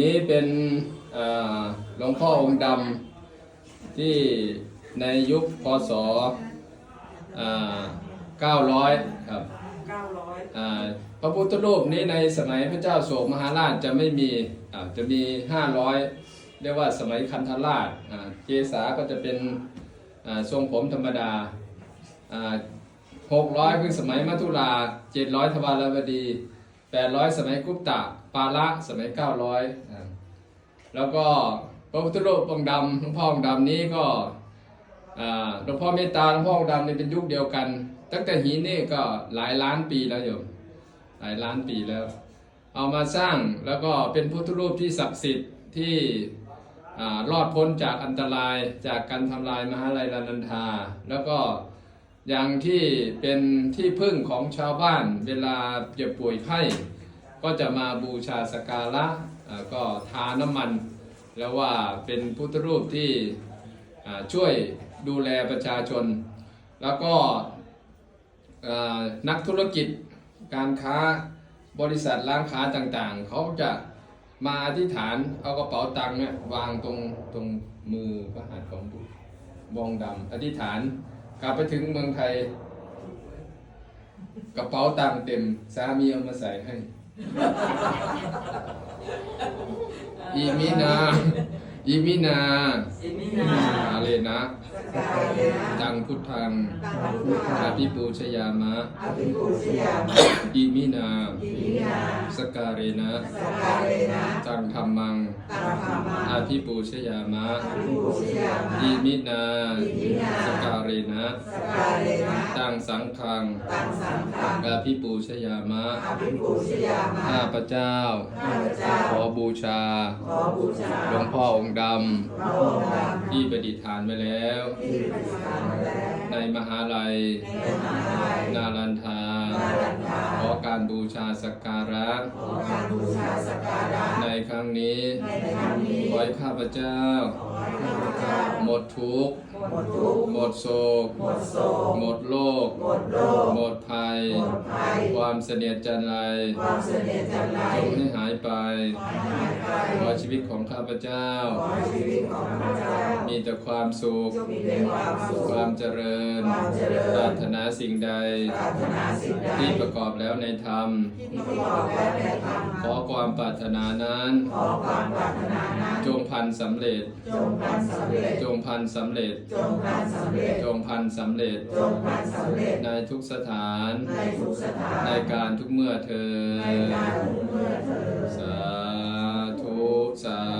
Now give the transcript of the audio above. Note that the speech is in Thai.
นี้เป็นเอ่อหลวงพ่อองค์ดำที่ในยุคพศอ่า900 ครับเก้าร้อยอ่าพระพุทธรูปนี้ในสมัยพระเจ้าโศกมหาราชจะไม่มีอ่าจะมี 500 เรียกว่าสมัยคันธราชอ่าเจสาก็จะเป็นอ่าทรงผมธรรมดาอ่า600 คือสมัยมัทุรา700 ทวารวดี 800 สมัยกุปตะ ปาละสมัย 900อ่าแล้วก็พระพุทธรูปองค์ดำหลวงพ่อองค์ดำนี้ก็หลวงพ่อเมตตาหลวงพ่อองค์ดำนี่เป็นยุคเดียวกัน ตั้งแต่หินนี่ก็หลายล้านปีแล้วโยมหลายล้านปีแล้ว เอามาสร้างแล้วก็เป็นพุทธรูปที่ศักดิ์สิทธิ์ที่รอดพ้นจากอันตรายจากการทำลายมหาลัยลานันทา แล้วก็ อย่างที่เป็นที่พึ่งของชาวบ้านเวลาเจ็บป่วยไข้ก็จะมาบูชาสการะก็ทาน้ำมัน แล้วว่าเป็นพุทธรูปที่ช่วยดูแลประชาชน แล้วก็นักธุรกิจการค้าบริษัทร้านค้าต่างๆ เขาจะมาอธิษฐานเอากระเป๋าตังค์เนี่ยวางตรงตรงมือพระหัตถ์ของบุตรบองดำอธิษฐาน กลับไปถึงเมืองไทย กระเป๋าตังค์เต็ม สามีเอามาใส่ให้ อีมินาอีมินาสิมินาอาเลนะ สกายเลนะจังพุทธังตังพุทธาอาภิปูชยามะ อภิปุชยามะอิมินาอิมินาสการเรนะ สกายเลนะ จังธรรมังตังธรรมาอาภิปูชยามะอภิปุชยามะอิมินาอิมินาสการเรนะสกายเลนะ ตังสังฆังตังสังฆังอาภิปูชยามะอภิปุชยามะ ข้าพเจ้าข้าพเจ้าขอบูชาขอบูชา หลวงพ่อองค์ดพระองค์ดำ ที่ประดิษฐานไว้แล้วำที่ปฏิฐานมาแล้วในมหาลัยในมหาลัย นาลันทานาลันทาขอ การบูชาสักการะขอการบูชาสักการะ ในครั้งนี้ในครั้งนี้ขอให้ข้าพเจ้าขอให้ข้าพเจ้า หมดทุกข์หมดทุกข์หมดโศก หมดโศกหมดโรคหมดโรคหมดภัยหมดภัยความเสนียดจันไรความเสนียดจันไรจงให้หายไป ขอให้หายไปขอชีวิตของข้าพเจ้าขอให้ชีวิตของข้าพเจ้า มีแต่ความสุขจงมีแต่ความสุขความเจริญความเจริญปรารถนาสิ่งใดปรารถนาสิ่งใด ที่ประกอบแล้วในธรรม ที่ประกอบแล้วในธรรมขอความปรารถนานั้น ขอความปรารถนานั้น จงพันสำเร็จ จงพันสำเร็จ จงพันสำเร็จ จงพันสำเร็จ จงพันสำเร็จ จงพันสำเร็จ ในทุกสถาน ในทุกสถาน ในการทุกเมื่อเธอในการทุกเมื่อเธอ สาธุ สาธุสา